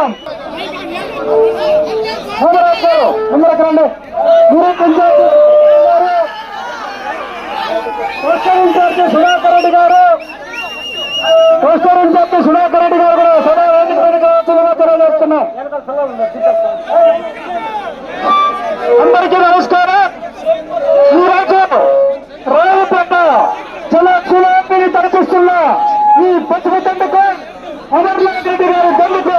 తెలియజేస్తున్నాం హేమరాజ్ మీరు పంచాయతీ ఇన్ఛార్జి సుధాకర్ రెడ్డి గారు కోస్టల్ ఇన్ఛార్జి సుధాకర్ రెడ్డి గారు కూడా సభా వేదిక తెలియజేస్తున్నాం అందరికీ నమస్కారం. ఈరోజు రాయపేట చాలా క్షులాపిని తలపిస్తున్న ఈ పశ్చిమ తండ్రికి అమర్నాథ్ రెడ్డి గారి తండ్రికి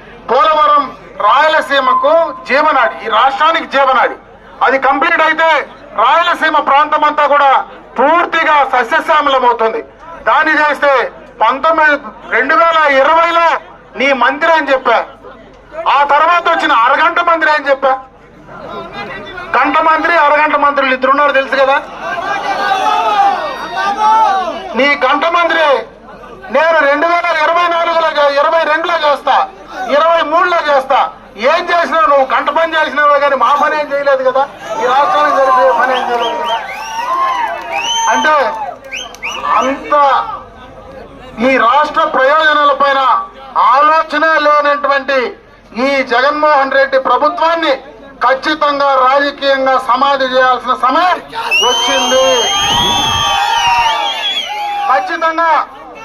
పోలవరం రాయలసీమకు జీవనాడి ఈ రాష్ట్రానికి జీవనాడి. అది కంప్లీట్ అయితే రాయలసీమ ప్రాంతం అంతా కూడా పూర్తిగా సస్యశ్యామలం అవుతుంది దాన్ని చేస్తే పంతొమ్మిది రెండు వేల ఇరవైలో నీ మంత్రి అని చెప్పా. ఆ తర్వాత వచ్చిన అరగంట మంత్రి అని చెప్పా. గంట మంత్రి అరగంట మంత్రులు ఇద్దరున్నారు తెలుసు కదా? నీ గంట మంత్రి నేను రెండు వేల ఇరవై నాలుగులో ఇరవై రెండులో చేస్తా. ఇరవై మూడులో చేస్తా. ఏం చేసినావు నువ్వు గంట పని చేసినావే కానీ మా పని ఏం చేయలేదు కదా? ఈ రాష్ట్రానికి జరిపే పని ఏం చేయలేదు కదా? అంటే అంత ఈ రాష్ట్ర ప్రయోజనాల పైన ఆలోచన లేనటువంటి ఈ జగన్మోహన్ రెడ్డి ప్రభుత్వాన్ని ఖచ్చితంగా రాజకీయంగా సమాధి చేయాల్సిన సమయం వచ్చింది. ఖచ్చితంగా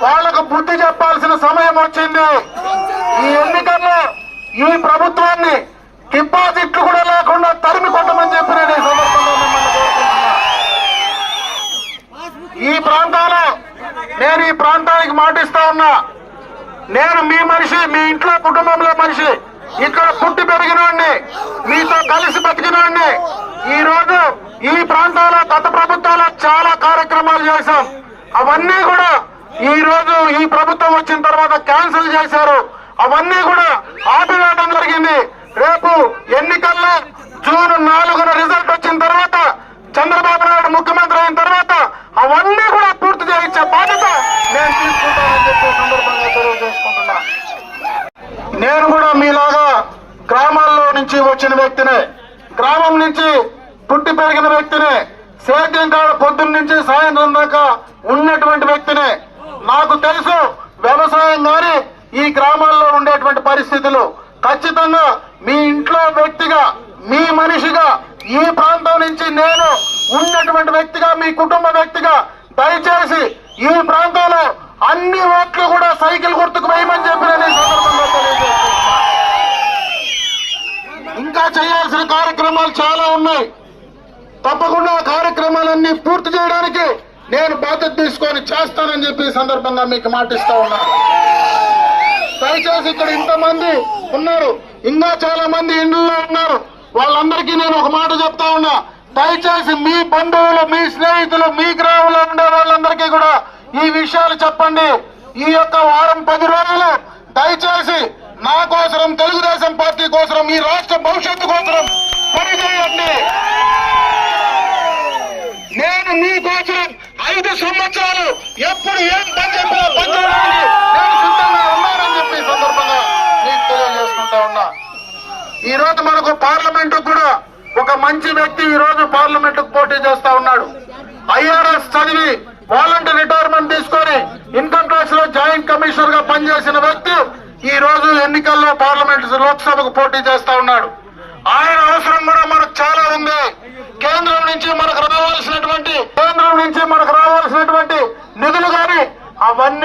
వాళ్ళకు బుద్ధి చెప్పాల్సిన సమయం వచ్చింది. ఈ ఎన్నికల్లో ఈ ప్రభుత్వాన్ని డిపాజిట్లు కూడా లేకుండా తరిమి కొట్టమని చెప్పి నేను ఈ సందర్భంగా ఈ నేను ఈ ప్రాంతానికి మాటిస్తా ఉన్నా. నేను మీ మనిషి మీ ఇంట్లో కుటుంబంలో మనిషి. ఇక్కడ పుట్టి పెరిగినోడిని మీతో కలిసి బతికినోడిని. ఈ రోజు ఈ ప్రాంతాల్లో గత ప్రభుత్వాల్లో చాలా కార్యక్రమాలు చేశాం. అవన్నీ కూడా ఈ రోజు ఈ ప్రభుత్వం వచ్చిన తర్వాత క్యాన్సిల్ చేశారు. అవన్నీ కూడా ఆపివేయడం జరిగింది. రేపు ఎన్నికల్లో జూన్ నాలుగున రిజల్ట్ వచ్చిన తర్వాత చంద్రబాబు నాయుడు ముఖ్యమంత్రి అయిన తర్వాత అవన్నీ కూడా పూర్తి చేయించే బాధ్యత నేను తీసుకుంటానని చెప్పి సందర్భంగా తెలియజేసుకుంటున్నా. నేను కూడా మీలాగా గ్రామాల్లో నుంచి వచ్చిన వ్యక్తినే గ్రామం నుంచి పుట్టి పెరిగిన వ్యక్తినే సేద్యం కాడ పొద్దున్న నుంచి సాయంత్రం దాకా ఉన్నటువంటి వ్యక్తినే నాకు తెలుసు వ్యవసాయం కానీ ఈ గ్రామాల్లో ఉండేటువంటి పరిస్థితులు. ఖచ్చితంగా మీ ఇంట్లో వ్యక్తిగా మీ మనిషిగా ఈ ప్రాంతం నుంచి నేను ఉన్నటువంటి వ్యక్తిగా మీ కుటుంబ వ్యక్తిగా దయచేసి ఈ ప్రాంతంలో అన్ని ఓట్లు కూడా సైకిల్ గుర్తుకు వేయమని చెప్పి నేను సందర్భంగా ఇంకా చేయాల్సిన కార్యక్రమాలు చాలా ఉన్నాయి. తప్పకుండా కార్యక్రమాలన్నీ పూర్తి చేయడానికి నేను బాధ్యత తీసుకొని చేస్తానని చెప్పి సందర్భంగా మీకు మాటిస్తా ఉన్నాను దయచేసి ఇక్కడ ఇంతమంది ఉన్నారు. ఇంకా చాలా మంది ఇండ్లలో ఉన్నారు. వాళ్ళందరికీ నేను ఒక మాట చెప్తా ఉన్నా. దయచేసి మీ బంధువులు మీ స్నేహితులు మీ గ్రామంలో ఉండే వాళ్ళందరికీ కూడా ఈ విషయాలు చెప్పండి. ఈ యొక్క వారం పది రోజులు దయచేసి నా కోసరం తెలుగుదేశం పార్టీ కోసరం ఈ రాష్ట్ర భవిష్యత్తు కోసరం పనిచేయండి నేను మీకోసం ఐదు సంవత్సరాలు ఎప్పుడు ఏం పని చెప్పినా బంద్ నేను సిద్ధంగా ఉన్నానని చెప్పి సందర్భంగా మీకు తెలియజేసుకుంటా ఉన్నా. ఈ రోజు మనకు పార్లమెంట్ కూడా ఒక మంచి వ్యక్తి ఈ రోజు పార్లమెంట్ పోటీ చేస్తా ఉన్నాడు. ఐఆర్ఎస్ చదివి వాలంటీర్ రిటైర్మెంట్ తీసుకొని ఇన్కమ్ ట్యాక్స్లో జాయింట్ కమిషనర్గా పనిచేసిన వ్యక్తి ఈ రోజు ఎన్నికల్లో పార్లమెంట్ లోక్సభకు పోటీ చేస్తా ఉన్నాడు ఆయన అవసరం కూడా మనకు చాలా ఉంది కేంద్రం నుంచి మనకు రావాల్సినటువంటి కేంద్రం నుంచి మనకు రావాల్సినటువంటి నిధులు గాని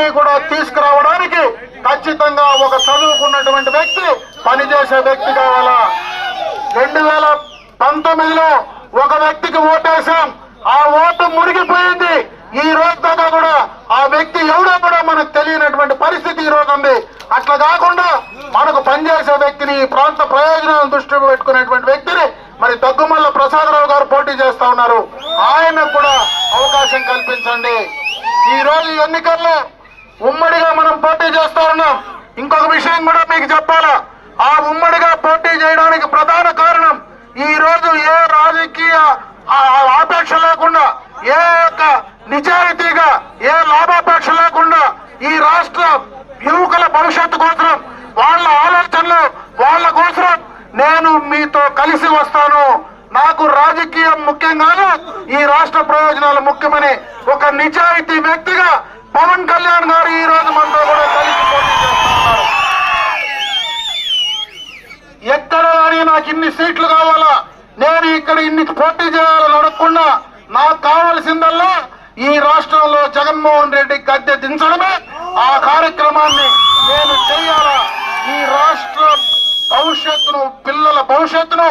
అవన్నీ కూడా తీసుకురావడానికి ఖచ్చితంగా ఒక చదువుకున్నటువంటి వ్యక్తి పనిచేసే వ్యక్తి కావాలా? రెండు వేల పంతొమ్మిదిలో ఒక వ్యక్తికి ఓటేశాం. ఆ ఓటు మునిగిపోయింది ఈ రోజు దాకా కూడా ఆ వ్యక్తి ఎవడో కూడా మనకు తెలియనటువంటి పరిస్థితి ఈ రోజు ఉంది. అట్లా కాకుండా మనకు పనిచేసే వ్యక్తిని ఈ ప్రాంత ప్రయోజనాలను దృష్టిలో పెట్టుకునేటువంటి వ్యక్తిని మరి దగ్గుమల్ల ప్రసాదరావు గారు పోటీ చేస్తా ఉన్నారు. ఆయనకు కూడా అవకాశం కల్పించండి. ఈ రోజు ఎన్నికల్లో ఉమ్మడిగా మనం పోటీ చేస్తా ఉన్నాం. ఇంకొక విషయం కూడా మీకు చెప్పాలా? ఆ ఉమ్మడిగా పోటీ చేయడానికి ప్రధాన కారణం ఈ రోజు ఏ రాజకీయ ఆ- ఆపేక్ష లేకుండా ఏ యొక్క నిజాయితీగా ఏ లాభాపేక్ష లేకుండా ఈ రాష్ట్ర యువకుల భవిష్యత్తు కోసం వాళ్ళ ఆలోచనలు వాళ్ళ కోసం నేను మీతో కలిసి వస్తాను. నాకు రాజకీయం ముఖ్యం కాదు ఈ రాష్ట్ర ప్రయోజనాలు ముఖ్యమని ఒక నిజాయితీ వ్యక్తిగా పవన్ కళ్యాణ్ గారు ఈ రోజు మనతో కూడా కలిసి పోటీ చేస్తున్నారు ఎక్కడ కానీ నాకు ఇన్ని సీట్లు కావాలా నేను ఇక్కడ పోటీ చేయాలని అడగకుండా నాకు కావలసిందల్లా ఈ రాష్ట్రంలో జగన్మోహన్ రెడ్డి గద్దె దించడమే ఆ కార్యక్రమాన్ని నేను చేయాలా? ఈ రాష్ట్ర భవిష్యత్తును పిల్లల భవిష్యత్తును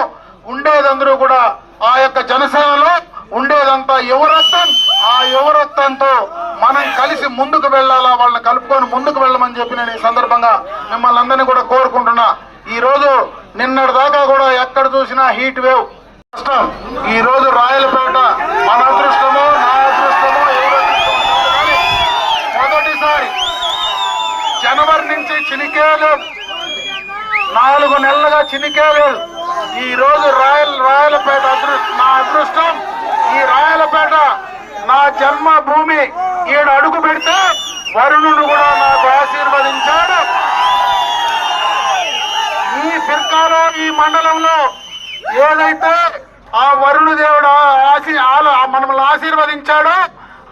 ఉండేదందరూ కూడా ఆ యొక్క జనసేనలో ఉండేదంతా యువరత్నం. ఆ యువరత్నంతో మనం కలిసి ముందుకు వెళ్ళాలా? వాళ్ళని కలుపుకొని ముందుకు వెళ్ళమని చెప్పి నేను ఈ సందర్భంగా మిమ్మల్ని అందరినీ కూడా కోరుకుంటున్నా. ఈరోజు నిన్నటి దాకా కూడా ఎక్కడ చూసినా హీట్ వేవ్. ఈ రోజు రాయలపేట మన అదృష్టమో నా అదృష్టమో మొదటిసారి జనవరి నుంచి చినికే లేదు. నాలుగు నెలలుగా చినికే లేదు. ఈ రోజు రాయల్ రాయలపేట అదృష్టం నా అదృష్టం ఈ రాయలపేట నా జన్మ భూమి ఈడ అడుగు పెడితే వరుణుడు కూడా నాకు ఆశీర్వదించాడు. ఈ ఫిర్కాలో ఈ మండలంలో ఏదైతే ఆ వరుణ దేవుడు ఆశీ మనల్ని ఆశీర్వదించాడో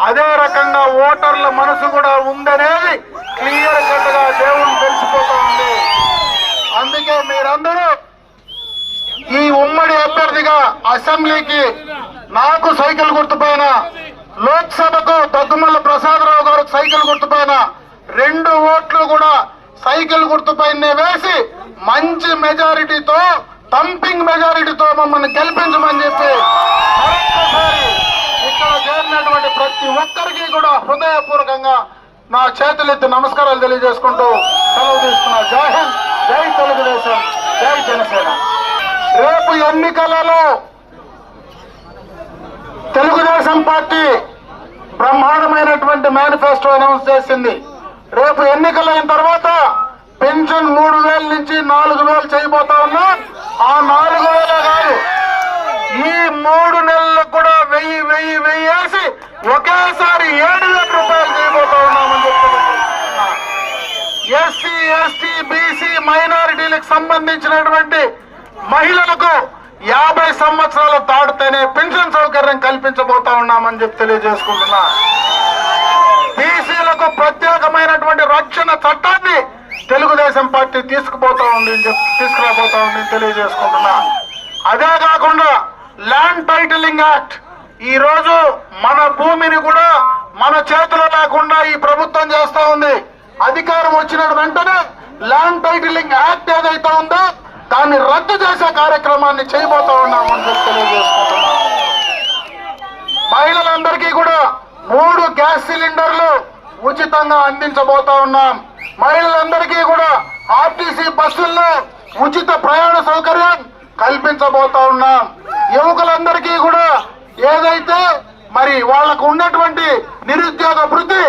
అదే రకంగా ఓటర్ల మనసు కూడా ఉందనేది క్లియర్ కట్గా దేవుడు తెలిసిపోతా ఉంది. అందుకే మీరందరూ ఈ ఉమ్మడి అభ్యర్థిగా అసెంబ్లీకి నాకు సైకిల్ గుర్తుపైన లోక్సభకు దగ్గుమల్ల ప్రసాదరావు గారు సైకిల్ గుర్తుపైన రెండు ఓట్లు కూడా సైకిల్ గుర్తుపైనే వేసి మంచి మెజారిటీతో తంపింగ్ మెజారిటీతో మమ్మల్ని గెలిపించమని చెప్పి ఇక్కడ చేరినటువంటి ప్రతి ఒక్కరికి కూడా హృదయపూర్వకంగా నా చేతులెత్తి నమస్కారాలు తెలియజేసుకుంటూ సెలవు తీసుకున్నా. జై హింద్ జై తెలుగుదేశం జై జనసేన. రేపు ఎన్నికలలో తెలుగుదేశం పార్టీ బ్రహ్మాండమైనటువంటి మేనిఫెస్టో అనౌన్స్ చేసింది. రేపు ఎన్నికలైన తర్వాత పెన్షన్ మూడు వేల నుంచి నాలుగు వేలు చేయబోతా ఉన్నా ఆ నాలుగు వేల కాదు. ఈ మూడు నెలలకు కూడా వెయ్యి వెయ్యి వెయ్యి వేసి ఒకేసారి ఏడు వేల రూపాయలు చేయబోతా ఉన్నామని ఎస్సీ ఎస్టీ బీసీ మైనారిటీలకు సంబంధించినటువంటి మహిళలకు యాభై సంవత్సరాలు దాటితేనే పెన్షన్ సౌకర్యం కల్పించబోతా ఉన్నామని చెప్పి తెలియజేసుకుంటున్నా. బీసీలకు ప్రత్యేకమైనటువంటి రక్షణ చట్టాన్ని తెలుగుదేశం పార్టీ తీసుకుపోతా ఉంది తీసుకురాబోతా ఉంది తెలియజేసుకుంటున్నా. అదే కాకుండా ల్యాండ్ టైటిలింగ్ యాక్ట్ ఈ రోజు మన భూమిని కూడా మన చేతిలో లేకుండా ఈ ప్రభుత్వం చేస్తా ఉంది. అధికారం వచ్చిన వెంటనే ల్యాండ్ టైటిలింగ్ యాక్ట్ ఏదైతే ఉందో దాన్ని రద్దు చేసే కార్యక్రమాన్ని చేయబోతా ఉన్నామని చెప్పి తెలియజేసుకుంటున్నాం. మహిళలందరికీ కూడా మూడు గ్యాస్ సిలిండర్లు ఉచితంగా అందించబోతా ఉన్నాం. మహిళలందరికీ కూడా ఆర్టీసీ బస్సుల్లో ఉచిత ప్రయాణ సౌకర్యం కల్పించబోతా ఉన్నాం. యువకులందరికీ కూడా ఏదైతే మరి వాళ్ళకు ఉన్నటువంటి నిరుద్యోగ వృద్ధి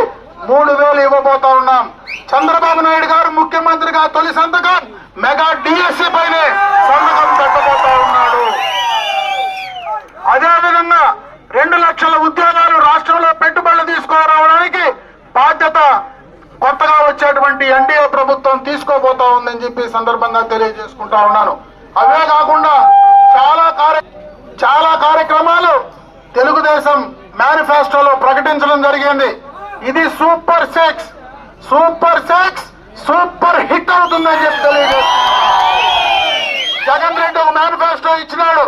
మూడు వేలు ఇవ్వబోతా ఉన్నాం. చంద్రబాబు నాయుడు గారు ముఖ్యమంత్రిగా తొలి సంతకం మెగా డిఎస్సి పైనే సంతకం పెట్టబోతా ఉన్నాడు. అదేవిధంగా రెండు లక్షల ఉద్యోగాలు రాష్ట్రంలో పెట్టుబడులు తీసుకురావడానికి బాధ్యత కొత్తగా వచ్చేటువంటి ఎన్డీఏ ప్రభుత్వం తీసుకోబోతా ఉందని చెప్పి సందర్భంగా తెలియజేసుకుంటా ఉన్నాను. అవే కాకుండా చాలా కార్య చాలా కార్యక్రమాలు తెలుగుదేశం మేనిఫెస్టోలో ప్రకటించడం జరిగింది. ఇది super six super six super hit అవుతుందని చెప్పి తెలియజేస్తున్నా జగన్ రెడ్డి ఒక మేనిఫెస్టో ఇచ్చినాడు.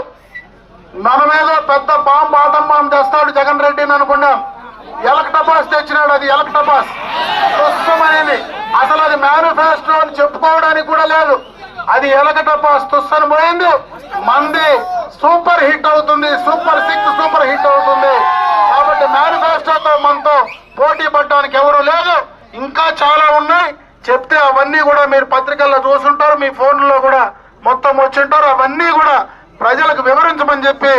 మీద పెద్ద బాంబు ఆటం బాంబు తెస్తాడు జగన్ రెడ్డిని అనుకున్నాం ఎలక టపాస్ తెచ్చినాడు అది ఎలక టపాస్. తుస్సమనేది అసలు అది మేనిఫెస్టో అని చెప్పుకోవడానికి కూడా లేదు. అది ఎలక టపాస్. తుస్సని పోయింది. మంది సూపర్ హిట్ అవుతుంది. సూపర్ సిక్స్ సూపర్ హిట్ అవుతుంది. కాబట్టి మేనిఫెస్టోతో మనతో పోటీ పడడానికి ఎవరు లేదు ఇంకా చాలా ఉన్నాయి. చెప్తే అవన్నీ కూడా మీరు పత్రికల్లో చూసుంటారు. మీ ఫోన్లో కూడా మొత్తం వచ్చింటారు. అవన్నీ కూడా ప్రజలకు వివరించమని చెప్పి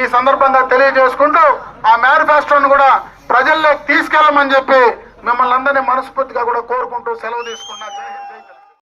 ఈ సందర్భంగా తెలియజేసుకుంటూ ఆ మేనిఫెస్టోను కూడా ప్రజల్లో తీసుకెళ్ళమని చెప్పి మిమ్మల్ని అందరినీ మనస్ఫూర్తిగా కూడా కోరుకుంటూ సెలవు తీసుకున్నా జై